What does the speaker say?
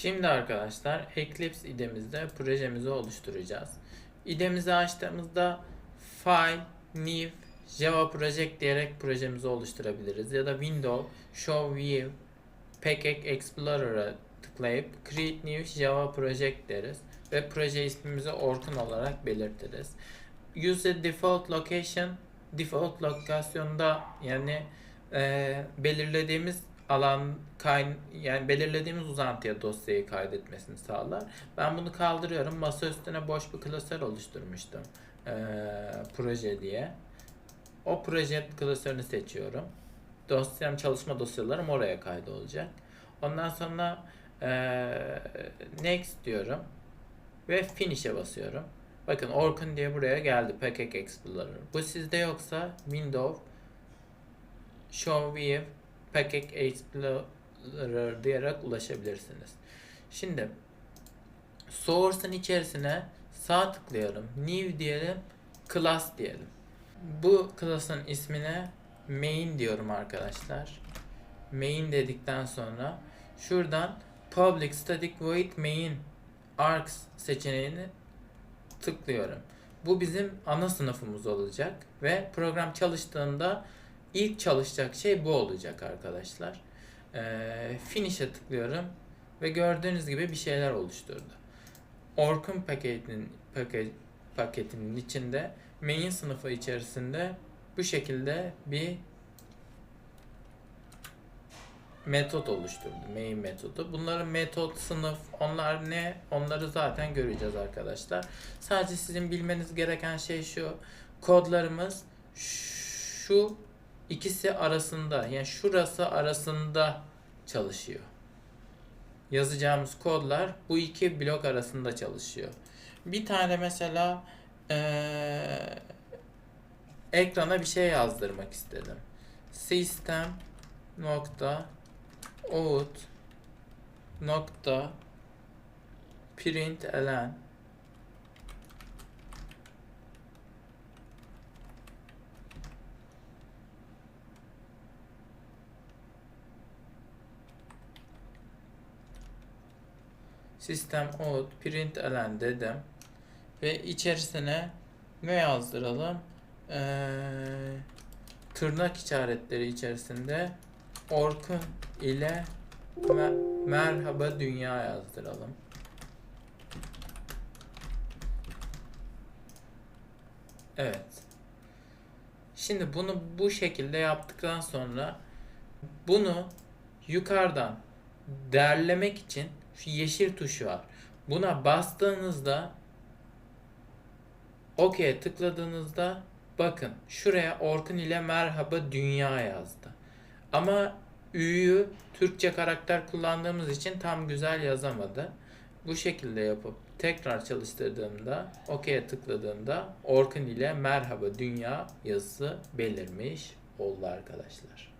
Şimdi arkadaşlar Eclipse idemizde projemizi oluşturacağız. İdemizi açtığımızda File, New, Java Project diyerek projemizi oluşturabiliriz. Ya da Window, Show View, Package Explorer'a tıklayıp Create New Java Project deriz. Ve proje ismimizi Orkun olarak belirtiriz. Use default location, default lokasyonda yani e, belirlediğimiz alan kayn yani belirlediğimiz uzantıya dosyayı kaydetmesini sağlar. Ben bunu kaldırıyorum. Masa üstüne boş bir klasör oluşturmuştum. e, proje diye. O proje klasörünü seçiyorum. Dosyam çalışma dosyalarım oraya kaydolacak. Ondan sonra e, next diyorum ve finish'e basıyorum. Bakın Orkun diye buraya geldi Package Explorer. Bu sizde yoksa Windows Show View Package Explorer diyerek ulaşabilirsiniz. Şimdi Source'ın içerisine sağ tıklıyorum. New diyelim. Class diyelim. Bu class'ın ismine main diyorum arkadaşlar. Main dedikten sonra şuradan public static void main args seçeneğini tıklıyorum. Bu bizim ana sınıfımız olacak ve program çalıştığında ilk çalışacak şey bu olacak arkadaşlar. Ee, finish'e tıklıyorum ve gördüğünüz gibi bir şeyler oluşturdu. Orkun paketinin paket, paketinin içinde main sınıfı içerisinde bu şekilde bir metot oluşturdu. Main metodu. Bunların metot, sınıf, onlar ne? Onları zaten göreceğiz arkadaşlar. Sadece sizin bilmeniz gereken şey şu. Kodlarımız şu ikisi arasında yani şurası arasında çalışıyor. Yazacağımız kodlar bu iki blok arasında çalışıyor. Bir tane mesela eee, ekrana bir şey yazdırmak istedim. System nokta out nokta println System out println dedim ve içerisine ne yazdıralım? Ee, tırnak işaretleri içerisinde Orkun ile me- merhaba dünya yazdıralım. Evet. Şimdi bunu bu şekilde yaptıktan sonra bunu yukarıdan derlemek için şu yeşil tuşu var. Buna bastığınızda OK'ye tıkladığınızda bakın şuraya Orkun ile merhaba dünya yazdı. Ama Ü'yü Türkçe karakter kullandığımız için tam güzel yazamadı. Bu şekilde yapıp tekrar çalıştırdığımda OK'ye tıkladığımda Orkun ile merhaba dünya yazısı belirmiş oldu arkadaşlar.